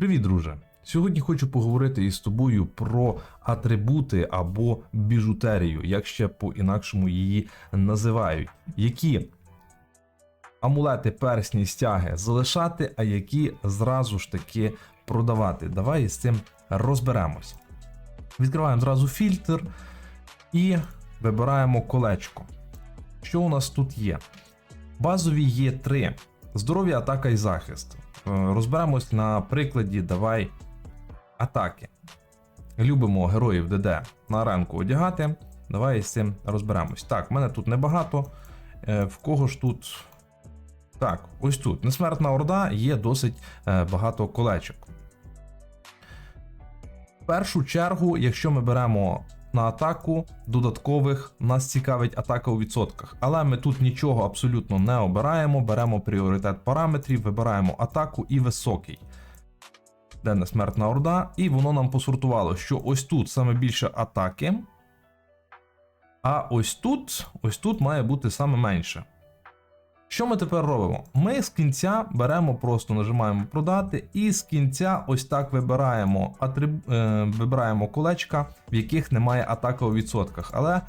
Привіт, друже! Сьогодні хочу поговорити із тобою про атрибути або біжутерію, як ще по-інакшому її називають, які амулети, персні, стяги залишати, а які зразу ж таки продавати. Давай з цим розберемось. Відкриваємо зразу фільтр і вибираємо колечко. Що у нас тут є? Базові є три: здоров'я, атака і захист. Е, Розберемось на прикладі давай атаки. Любимо героїв ДД на аренку одягати. Давай з цим розберемось. Так, мене тут небагато. Е, В кого ж тут. Так, ось тут. Несмертна орда є досить е, багато колечок. В першу чергу, якщо ми беремо на атаку додаткових, нас цікавить атака у відсотках. Але ми тут нічого абсолютно не обираємо. Беремо пріоритет параметрів, вибираємо атаку і високий. Де не смертна орда, і воно нам посортувало, що ось тут саме більше атаки. А ось тут, ось тут має бути саме менше. Що ми тепер робимо? Ми з кінця беремо, просто нажимаємо продати, і з кінця ось так вибираємо атриб... е, вибираємо колечка, в яких немає атаки у відсотках. Але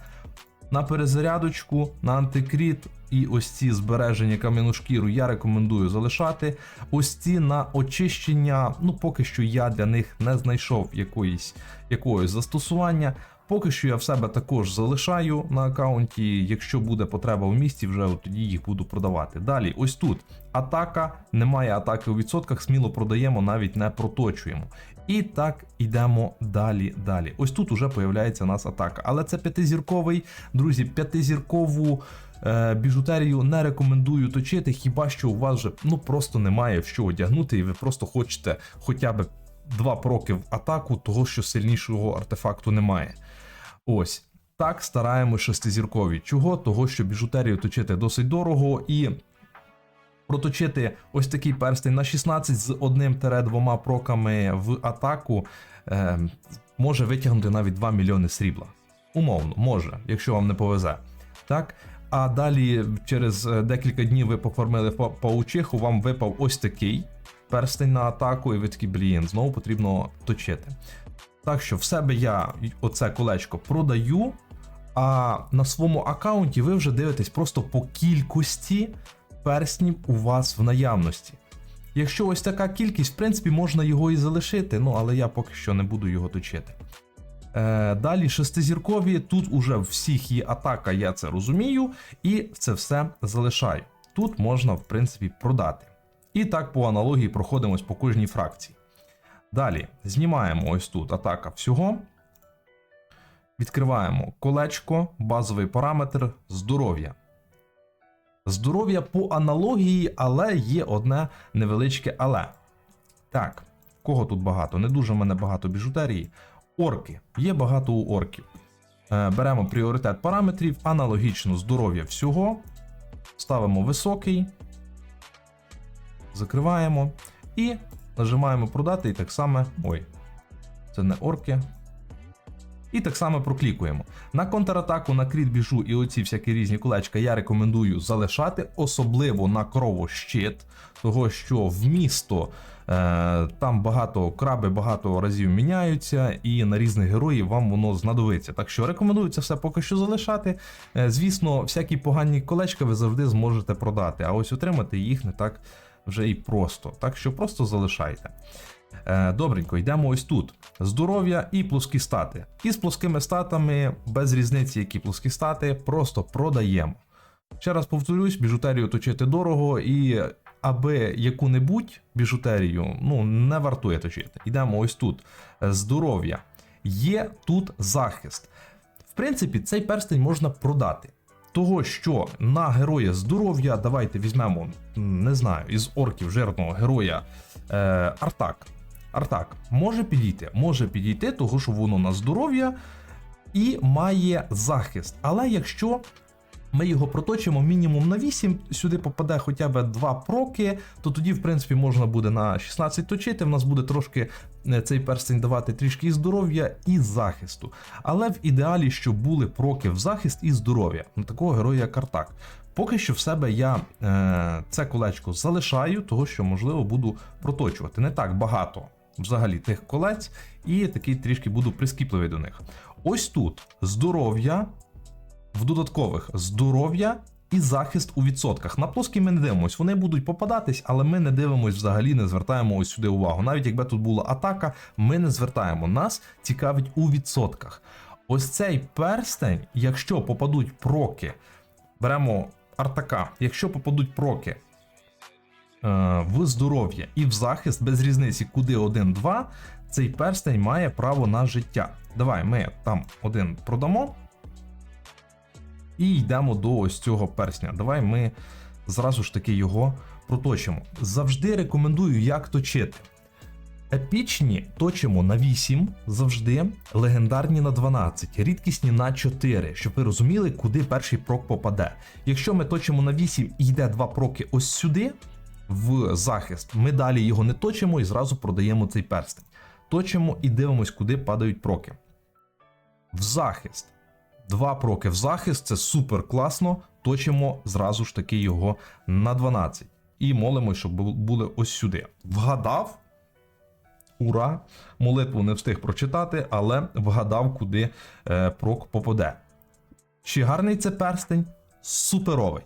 на перезарядочку, на антикріт і ось ці збереження кам'яну шкіру я рекомендую залишати. Ось ці на очищення, ну поки що я для них не знайшов якоїсь, якогось застосування. Поки що я в себе також залишаю на аккаунті. Якщо буде потреба в місті, вже тоді їх буду продавати. Далі, ось тут атака, немає атаки у відсотках, сміло продаємо, навіть не проточуємо. І так йдемо далі. Далі. Ось тут уже появляється у нас атака. Але це п'ятизірковий, друзі, п'ятизіркову. е, Біжутерію не рекомендую точити, хіба що у вас вже ну просто немає в що одягнути, і ви просто хочете хоча б два проки в атаку, того що сильнішого артефакту немає. Ось так стараємо шестизіркові. Чого? Того, що біжутерію точити досить дорого і. Проточити ось такий перстень на 16 з одним-двома проками в атаку е, може витягнути навіть 2 мільйони срібла. Умовно, може, якщо вам не повезе. Так? А далі через е, декілька днів ви поформили паучиху, вам випав ось такий перстень на атаку, і ви такі, блін, знову потрібно точити. Так що в себе я оце колечко продаю, а на своєму аккаунті ви вже дивитесь просто по кількості перснів у вас в наявності. Якщо ось така кількість, в принципі, можна його і залишити, ну але я поки що не буду його точити. Е, далі шестизіркові, тут уже всіх є атака, я це розумію, і це все залишаю. Тут можна, в принципі, продати. І так по аналогії проходимось по кожній фракції. Далі знімаємо ось тут атака всього. Відкриваємо колечко, базовий параметр здоров'я. Здоров'я по аналогії, але є одне невеличке але. Так, кого тут багато? Не дуже в мене багато біжутерії. Орки. Є багато у орків. Е, Беремо пріоритет параметрів, аналогічно здоров'я всього. Ставимо високий. Закриваємо. І нажимаємо продати, і так само. Ой, це не орки. І так само проклікуємо. На контратаку, на кріт біжу і оці всякі різні колечка я рекомендую залишати, особливо на кровощит, того що в місто е, там багато краби багато разів міняються, і на різних героїв вам воно знадобиться. Так що рекомендую це все поки що залишати. Е, звісно, всякі погані колечка ви завжди зможете продати, а ось отримати їх не так вже і просто. Так що просто залишайте. Е, Добренько, йдемо ось тут. Здоров'я і плоскі стати. І з плоскими статами, без різниці, які плоскі стати, просто продаємо. Ще раз повторюсь, біжутерію точити дорого, і аби яку-небудь біжутерію ну, не вартує точити. Йдемо ось тут. Здоров'я. Є тут захист. В принципі, цей перстень можна продати. Того, що на героя здоров'я, давайте візьмемо, не знаю, із орків жирного героя е, Артак. Артак може підійти, може підійти, того що воно на здоров'я і має захист. Але якщо ми його проточимо мінімум на 8, сюди попаде хоча б 2 проки, то тоді, в принципі, можна буде на 16 точити. В нас буде трошки цей перстень давати трішки і здоров'я і захисту. Але в ідеалі, щоб були проки в захист і здоров'я. На такого героя як Артак. Поки що в себе я е, це колечко залишаю, того що, можливо, буду проточувати. Не так багато взагалі тих колець, і такий трішки буду прискіпливий до них. Ось тут здоров'я в додаткових здоров'я і захист у відсотках. На плоский ми не дивимось, вони будуть попадатись, але ми не дивимось взагалі, не звертаємо ось сюди увагу. Навіть якби тут була атака, ми не звертаємо. Нас цікавить у відсотках. Ось цей перстень, якщо попадуть проки, беремо артака, якщо попадуть проки е, в здоров'я і в захист, без різниці, куди 1-2, цей перстень має право на життя. Давай ми там один продамо. І йдемо до ось цього персня. Давай ми зразу ж таки його проточимо. Завжди рекомендую, як точити. Епічні точимо на 8 завжди, легендарні на 12, рідкісні на 4, щоб ви розуміли, куди перший прок попаде. Якщо ми точимо на 8 і йде два проки ось сюди, в захист, ми далі його не точимо і зразу продаємо цей перстень. Точимо і дивимось, куди падають проки. В захист. Два проки в захист це супер класно. Точимо зразу ж таки його на 12. І молимось, щоб були ось сюди. Вгадав. Ура! Молитву не встиг прочитати, але вгадав, куди е, прок попаде. Чи гарний це перстень? Суперовий.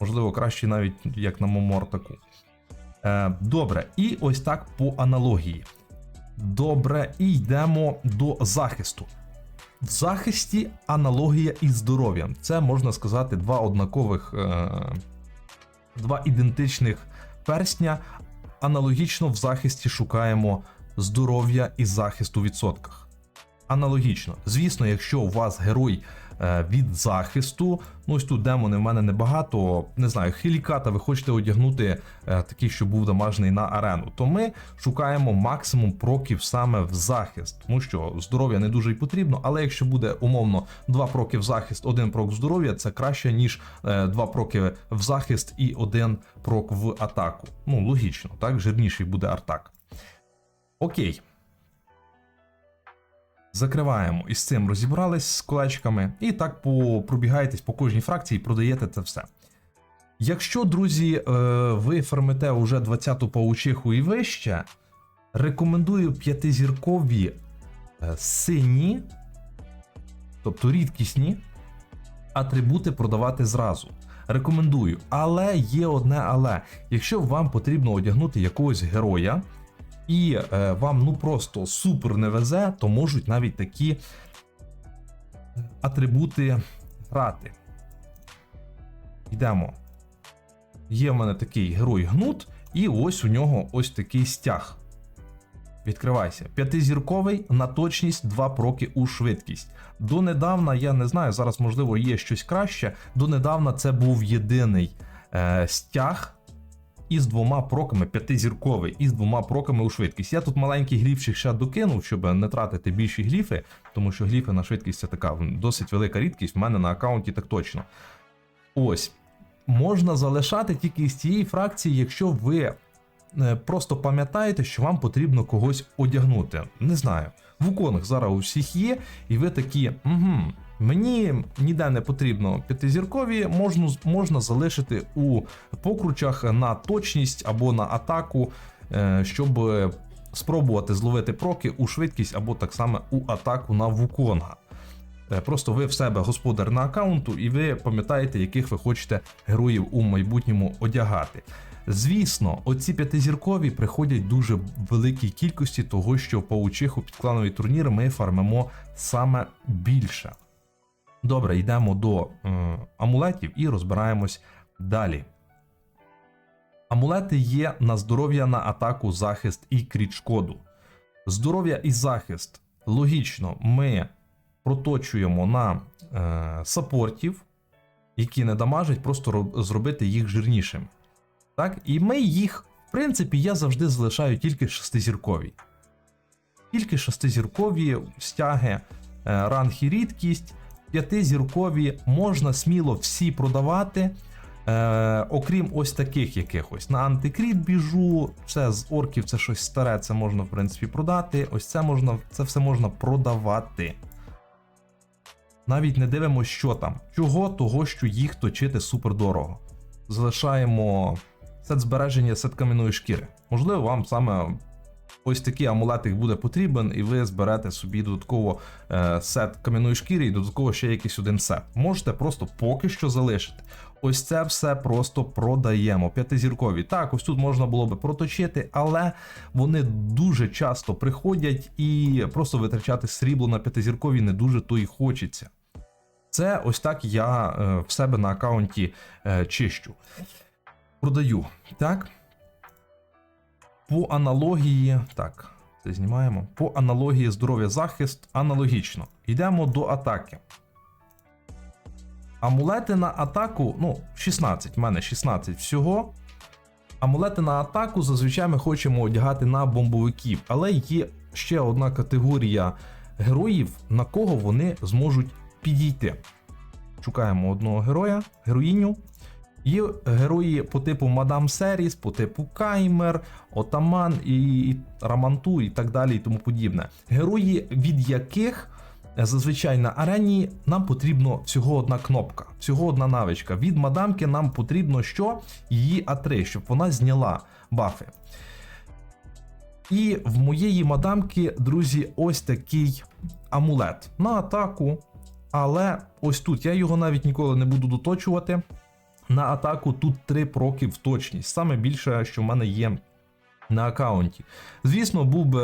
Можливо, краще навіть як на Момортаку. Е, добре, і ось так по аналогії. Добре, і йдемо до захисту. В захисті аналогія із здоров'ям. Це можна сказати два однакових, е, два ідентичних персня. Аналогічно в захисті шукаємо здоров'я і захист у відсотках. Аналогічно, звісно, якщо у вас герой від захисту, ну ось тут демони в мене небагато, не знаю, хіліката ви хочете одягнути е, такий, що був дамажний на арену, то ми шукаємо максимум проків саме в захист, тому що здоров'я не дуже й потрібно, але якщо буде умовно два проки в захист, один прок здоров'я, це краще, ніж е, два проки в захист і один прок в атаку. Ну, логічно, так, жирніший буде артак. Окей. Закриваємо і з цим розібрались з колечками, і так по, пробігаєтесь по кожній фракції продаєте це все. Якщо, друзі, е, ви фармите уже 20-ту паучиху і вище, рекомендую п'ятизіркові е, сині, тобто рідкісні атрибути продавати зразу. Рекомендую, але є одне але. Якщо вам потрібно одягнути якогось героя, і е, вам ну просто супер не везе, то можуть навіть такі атрибути грати. Йдемо. Є в мене такий герой гнут, і ось у нього ось такий стяг. Відкривайся. П'ятизірковий на точність 2 проки у швидкість. Донедавна, я не знаю, зараз, можливо, є щось краще. Донедавна це був єдиний е, стяг із двома проками, п'ятизірковий, із двома проками у швидкість. Я тут маленький гліфчик ще докинув, щоб не тратити більші гліфи, тому що гліфи на швидкість це така досить велика рідкість. В мене на аккаунті так точно. Ось. Можна залишати тільки із цієї фракції, якщо ви е, просто пам'ятаєте, що вам потрібно когось одягнути. Не знаю. Вуконг зараз у всіх є, і ви такі, угу, мені ніде не потрібно п'ятизіркові, можна, можна залишити у покручах на точність або на атаку, е, щоб спробувати зловити проки у швидкість або так само у атаку на Вуконга. Е, Просто ви в себе господар на аккаунту, і ви пам'ятаєте, яких ви хочете героїв у майбутньому одягати. Звісно, оці п'ятизіркові приходять дуже великій кількості того, що в паучиху під клановий турнір ми фармимо саме більше. Добре, йдемо до е, амулетів і розбираємось далі. Амулети є на здоров'я на атаку, захист і кріт шкоду. Здоров'я і захист. Логічно, ми проточуємо на е, саппортів, які не дамажать, просто роб- зробити їх жирнішими. Так? І ми їх, в принципі, я завжди залишаю тільки шестизіркові. Тільки шестизіркові стяги, е, ранг і рідкість, п'ятизіркові можна сміло всі продавати. Е, окрім ось таких якихось. На антикріт біжу, це з орків, це щось старе, це можна, в принципі, продати. Ось це можна, це все можна продавати. Навіть не дивимося, що там. Чого, того, що їх точити супер дорого. Залишаємо сет збереження, сет кам'яної шкіри. Можливо, вам саме ось такий амулетик буде потрібен, і ви зберете собі додатково е, сет кам'яної шкіри і додатково ще якийсь один сет. Можете просто поки що залишити. Ось це все просто продаємо. П'ятизіркові. Так, ось тут можна було би проточити, але вони дуже часто приходять і просто витрачати срібло на п'ятизіркові не дуже то і хочеться. Це ось так я е, в себе на аккаунті е, чищу. Продаю. Так. По аналогії. Так, це знімаємо. По аналогії здоров'я захист аналогічно. Йдемо до атаки. Амулети на атаку, ну, 16, в мене 16 всього. Амулети на атаку зазвичай ми хочемо одягати на бомбовиків, але є ще одна категорія героїв, на кого вони зможуть підійти. Шукаємо одного героя, героїню. Є герої по типу Мадам Серіс, по типу Каймер, Отаман і, і Раманту і так далі і тому подібне. Герої, від яких е, зазвичай на арені нам потрібно всього одна кнопка, всього одна навичка. Від мадамки нам потрібно що? Її А3, щоб вона зняла бафи. І в моєї мадамки, друзі, ось такий амулет на атаку. Але ось тут я його навіть ніколи не буду доточувати. На атаку тут 3 проки в точність. Саме більше, що в мене є на аккаунті. Звісно, був би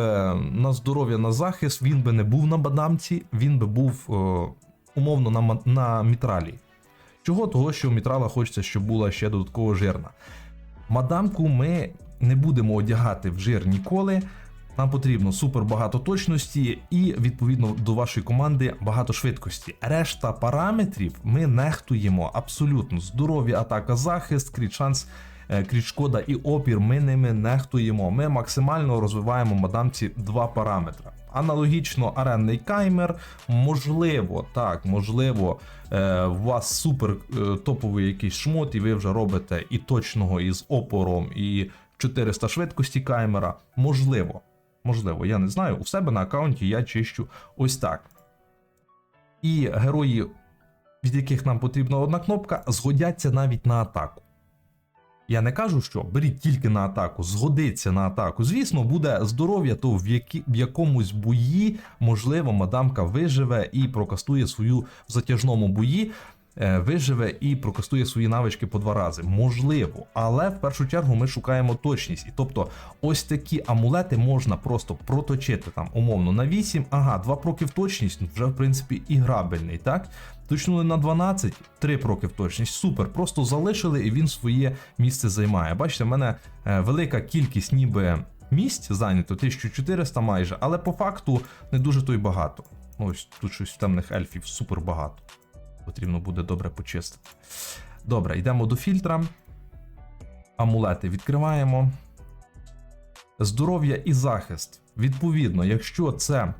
на здоров'я на захист, він би не був на бадамці, він би був е, умовно на, на мітралі. Чого? Того, що мітрала хочеться, щоб була ще додатково жирна. Мадамку ми не будемо одягати в жир ніколи. Нам потрібно супер багато точності і, відповідно, до вашої команди багато швидкості. Решта параметрів ми нехтуємо абсолютно. Здоров'я, атака, захист, кріт шанс, е, кріт шкода і опір. Ми ними нехтуємо. Ми максимально розвиваємо мадамці два параметри. Аналогічно аренний каймер, можливо, так, можливо, е, у вас супер е, топовий якийсь шмот, і ви вже робите і точного із опором, і 400 швидкості каймера. Можливо, можливо, я не знаю. У себе на аккаунті я чищу ось так. І герої, від яких нам потрібна одна кнопка, згодяться навіть на атаку. Я не кажу, що беріть тільки на атаку, згодиться на атаку. Звісно, буде здоров'я, то в, які, в якомусь бої, можливо, мадамка виживе і прокастує свою в затяжному бої. Е, Виживе і прокастує свої навички по два рази. Можливо, але в першу чергу ми шукаємо точність. І тобто, ось такі амулети можна просто проточити там умовно на 8, ага, 2 проки в точність, ну, вже в принципі і грабельний, так? Точнули на 12, 3 проки в точність. Супер. Просто залишили і він своє місце займає. Бачите, в мене е, велика кількість ніби місць зайнято, 1400 майже, але по факту не дуже то й багато. Ось тут щось темних ельфів супер багато. Потрібно буде добре почистити. Добре, йдемо до фільтра. Амулети відкриваємо. Здоров'я і захист. Відповідно, якщо це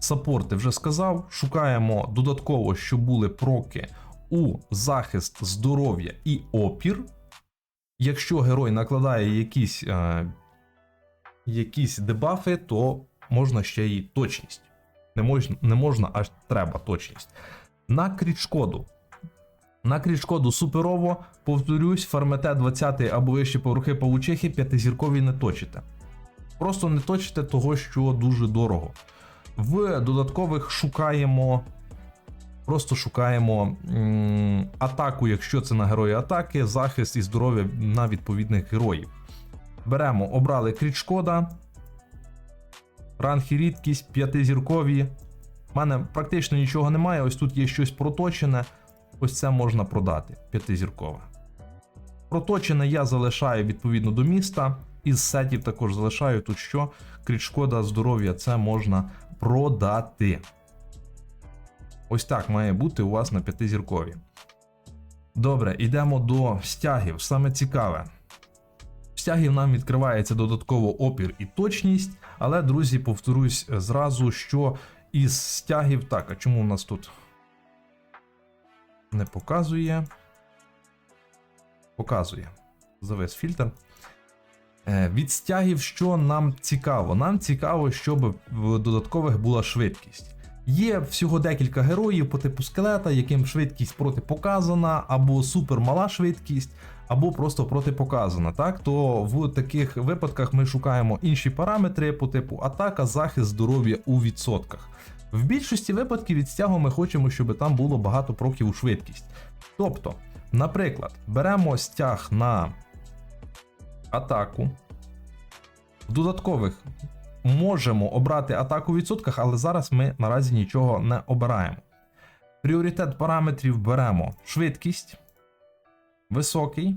саппорти вже сказав, шукаємо додатково, щоб були проки у захист, здоров'я і опір. Якщо герой накладає якісь, е, якісь дебафи, то можна ще й точність. Не можна, не можна, аж треба точність. На кріт-шкоду. На кріт-шкоду суперово, повторюсь, фармете 20 або вищі поверхи павучихи, п'ятизіркові не точите. Просто не точите того, що дуже дорого. В додаткових шукаємо. Просто шукаємо м, атаку, якщо це на герої атаки, захист і здоров'я на відповідних героїв. Беремо, обрали. Ранг і рідкість, п'ятизіркові. У мене практично нічого немає. Ось тут є щось проточене. Ось це можна продати. П'ятизіркове. Проточене я залишаю відповідно до міста. Із сетів також залишаю тут що. Кріт шкода, здоров'я, це можна продати. Ось так має бути у вас на п'ятизіркові. Добре, йдемо до стягів. Саме цікаве. Стягів нам відкривається додатково опір і точність, але, друзі, повторюсь зразу, що із стягів. Так, а чому у нас тут не показує? Показує. Завис фільтр. Е, Від стягів, що нам цікаво? Нам цікаво, щоб в додаткових була швидкість. Є всього декілька героїв по типу скелета, яким швидкість протипоказана, або супермала швидкість, або просто протипоказана. Так, то в таких випадках ми шукаємо інші параметри по типу атака, захист, здоров'я у відсотках. В більшості випадків від стягу ми хочемо, щоб там було багато проків у швидкість. Тобто, наприклад, беремо стяг на атаку. В додаткових можемо обрати атаку у відсотках, але зараз ми наразі нічого не обираємо. Пріоритет параметрів беремо швидкість, високий.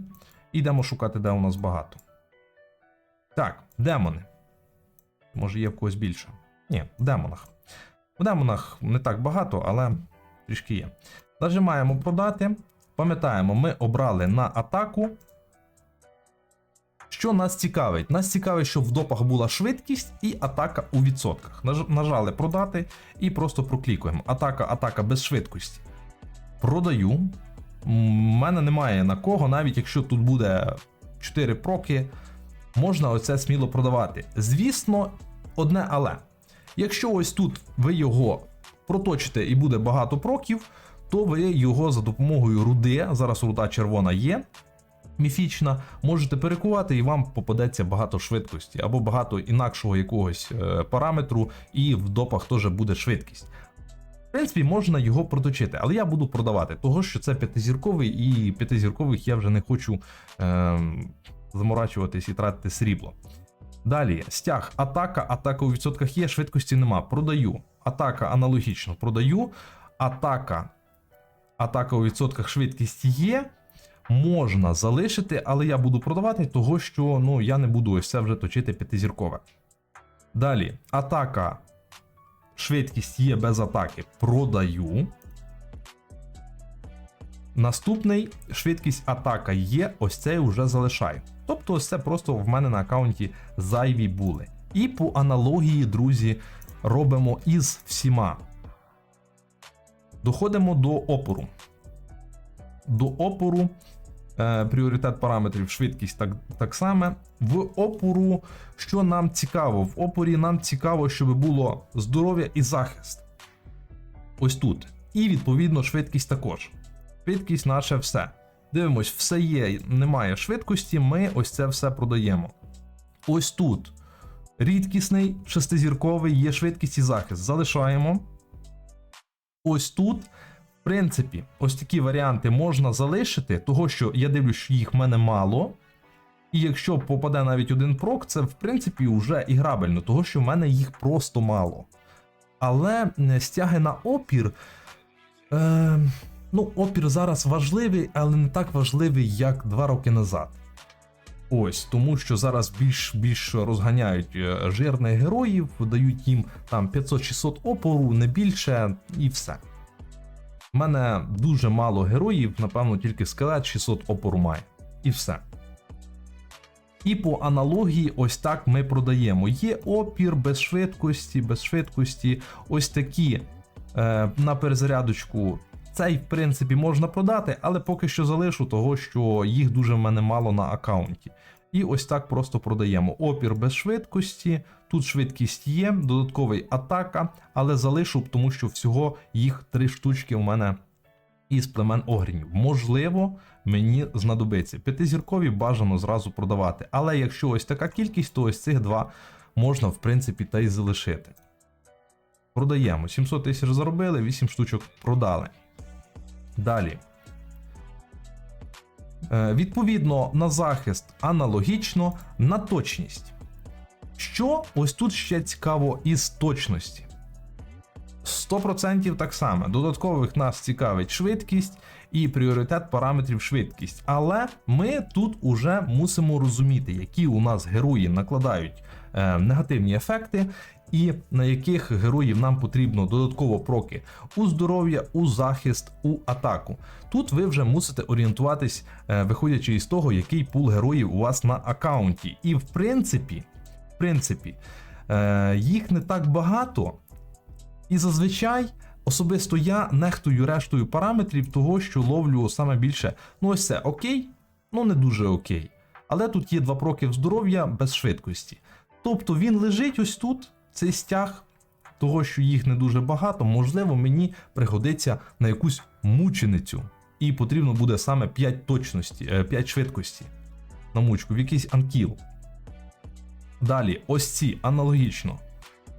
І йдемо шукати, де у нас багато. Так, демони. Може є в когось більше. Ні, в демонах. В демонах не так багато, але трішки є. Нажимаємо продати. Пам'ятаємо, ми обрали на атаку. Що нас цікавить? Нас цікавить, щоб в допах була швидкість і атака у відсотках. Нажали продати і просто проклікуємо. Атака, атака без швидкості. Продаю. У мене немає на кого, навіть якщо тут буде 4 проки, можна оце сміло продавати. Звісно, одне але. Якщо ось тут ви його проточите і буде багато проків, то ви його за допомогою руди, зараз руда червона є, міфічна, можете перекувати і вам попадеться багато швидкості або багато інакшого якогось е, параметру, і в допах теж буде швидкість. В принципі, можна його проточити, але я буду продавати, того що це п'ятизірковий, і п'ятизіркових я вже не хочу е, заморачуватись і тратити срібло. Далі, стяг, атака, атака у відсотках є, швидкості нема. Продаю. Атака аналогічно продаю. Атака, атака у відсотках швидкість є. Можна залишити, але я буду продавати, того що ну, я не буду ось це вже точити п'ятизіркове. Далі, атака, швидкість є без атаки. Продаю. Наступний швидкість атака є, ось цей вже залишаю. Тобто, ось це просто в мене на аккаунті зайві були. І по аналогії, друзі, робимо із всіма. Доходимо до опору. До опору е, пріоритет параметрів, швидкість так, так само. В опору, що нам цікаво? В опорі нам цікаво, щоб було здоров'я і захист. Ось тут. І відповідно швидкість також. Швидкість наше все. Дивимось, все є, немає швидкості, ми ось це все продаємо. Ось тут. Рідкісний, шестизірковий, є швидкість і захист. Залишаємо. Ось тут. В принципі, ось такі варіанти можна залишити, того що я дивлюсь, що їх в мене мало. І якщо попаде навіть один прок, це в принципі вже іграбельно, того що в мене їх просто мало. Але стяги на опір. Е, ну, опір зараз важливий, але не так важливий, як два роки назад. Ось, тому що зараз більш більш розганяють е, жирних героїв, дають їм там 500-600 опору, не більше, і все. У мене дуже мало героїв, напевно, тільки скелет 600 опору має. І все. І по аналогії, ось так ми продаємо. Є опір без швидкості, без швидкості. Ось такі е, на перезарядочку. Цей, в принципі, можна продати, але поки що залишу того, що їх дуже в мене мало на аккаунті. І ось так просто продаємо. Опір без швидкості, тут швидкість є, додатковий атака, але залишу, тому що всього їх три штучки у мене із племен огрінів. Можливо, мені знадобиться. П'ятизіркові бажано зразу продавати. Але якщо ось така кількість, то ось цих два можна, в принципі, та й залишити. Продаємо. 700 тисяч заробили, 8 штучок продали. Далі. Е, Відповідно, на захист аналогічно, на точність. Що ось тут ще цікаво із точності? 100% так само. Додаткових нас цікавить швидкість і пріоритет параметрів швидкість. Але ми тут уже мусимо розуміти, які у нас герої накладають е, негативні ефекти, і на яких героїв нам потрібно додатково проки у здоров'я, у захист, у атаку. Тут ви вже мусите орієнтуватись, е, виходячи із того, який пул героїв у вас на аккаунті. І в принципі, в принципі, е, їх не так багато. І зазвичай особисто я нехтую рештою параметрів того, що ловлю саме більше. Ну, ось це окей, ну не дуже окей. Але тут є два проки в здоров'я без швидкості. Тобто він лежить ось тут, цей стяг, того, що їх не дуже багато, можливо, мені пригодиться на якусь мученицю. І потрібно буде саме 5 точності, е, 5 швидкості на мучку, в якийсь анкіл. Далі, ось ці аналогічно.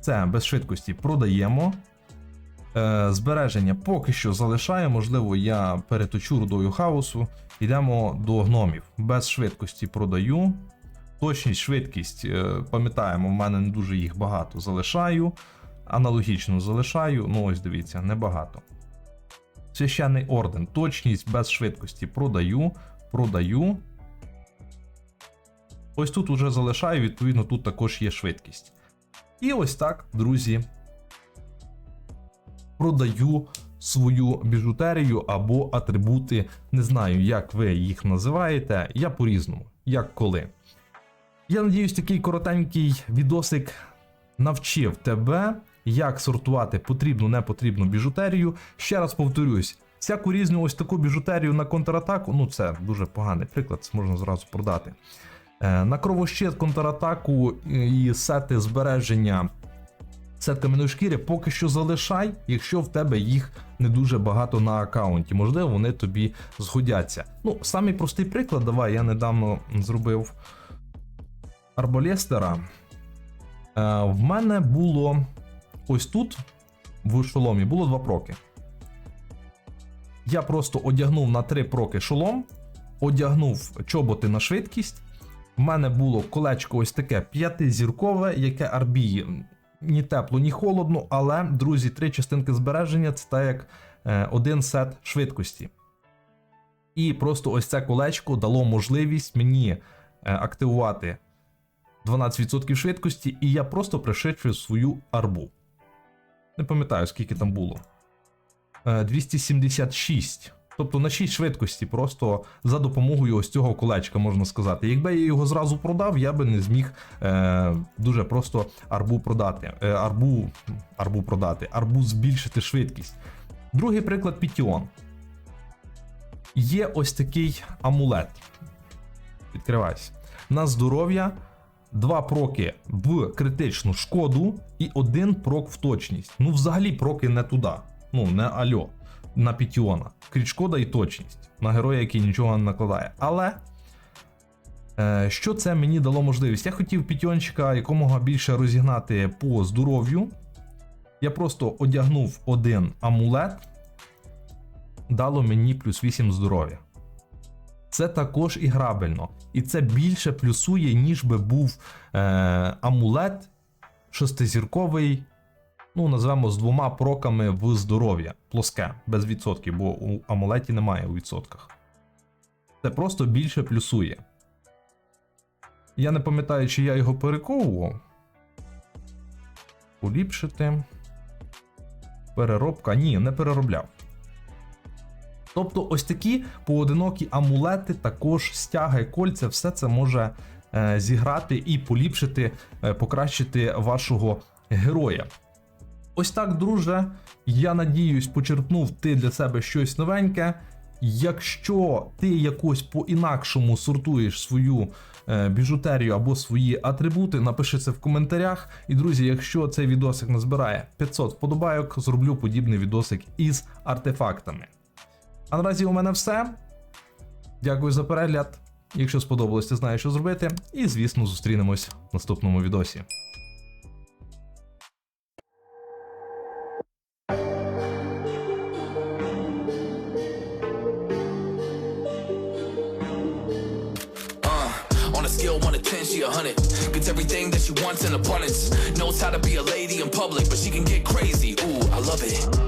Це без швидкості продаємо. Е, збереження поки що залишаю, можливо, я переточу рудою хаосу. Йдемо до гномів. Без швидкості продаю. Точність, швидкість, е, пам'ятаємо, в мене не дуже їх багато. Залишаю. Аналогічно залишаю. Ну, ось дивіться, небагато. Священний орден. Точність без швидкості продаю. Продаю. Ось тут уже залишаю, відповідно, тут також є швидкість. І ось так, друзі, продаю свою біжутерію або атрибути. Не знаю, як ви їх називаєте. Я по-різному, як коли. Я надіюсь, такий коротенький відосик навчив тебе, як сортувати потрібну, непотрібну біжутерію. Ще раз повторюсь, всяку різну ось таку біжутерію на контратаку, ну це дуже поганий приклад, можна зразу продати. Е, На кровощит, контратаку і сети збереження сет кам'яної шкіри поки що залишай, якщо в тебе їх не дуже багато на аккаунті. Можливо, вони тобі згодяться. Ну, самий простий приклад, давай, я недавно зробив Арболестера. Е, в мене було ось тут, в шоломі, було два проки. Я просто одягнув на три проки шолом, одягнув чоботи на швидкість. В мене було колечко ось таке п'ятизіркове, яке арбіє ні тепло, ні холодно, але, друзі, три частинки збереження це так як е, один сет швидкості. І просто ось це колечко дало можливість мені е, активувати 12% швидкості, і я просто пришвидшую свою арбу. Не пам'ятаю, скільки там було. Е, 276. Тобто на 6 швидкості, просто за допомогою ось цього колечка, можна сказати. Якби я його зразу продав, я би не зміг е, дуже просто арбу продати. Е, арбу, арбу продати, арбу збільшити швидкість. Другий приклад Пітіон. Є ось такий амулет. Відкривайся. На здоров'я. Два проки в критичну шкоду і один прок в точність. Ну, взагалі, проки не туди. Ну, не альо. На Пітіона. Кріт шкода і точність. На героя, який нічого не накладає. Але. Е, що це мені дало можливість? Я хотів Пітіончика якомога більше розігнати по здоров'ю. Я просто одягнув один амулет, дало мені плюс 8 здоров'я. Це також і грабельно. І це більше плюсує, ніж би був е, амулет шестизірковий, ну, назвемо з двома проками в здоров'я. Плоске, без відсотків, бо у амулеті немає у відсотках. Це просто більше плюсує. Я не пам'ятаю, чи я його перековував. Поліпшити. Переробка. Ні, не переробляв. Тобто, ось такі поодинокі амулети, також стяги, кольця, все це може е, зіграти і поліпшити, е, покращити вашого героя. Ось так, друже. Я надіюсь, почерпнув ти для себе щось новеньке. Якщо ти якось по-інакшому сортуєш свою е, біжутерію або свої атрибути, напиши це в коментарях. І друзі, якщо цей відосик назбирає 500 вподобайок, зроблю подібний відосик із артефактами. А наразі у мене все. Дякую за перегляд. Якщо сподобалось, ти знаєш, що зробити. І, звісно, зустрінемось в наступному відосі. Uh, on a scale 1 to 10, she a 100. Gets everything that she wants in abundance. Knows how to be a lady in public, but she can get crazy. Ooh, I love it.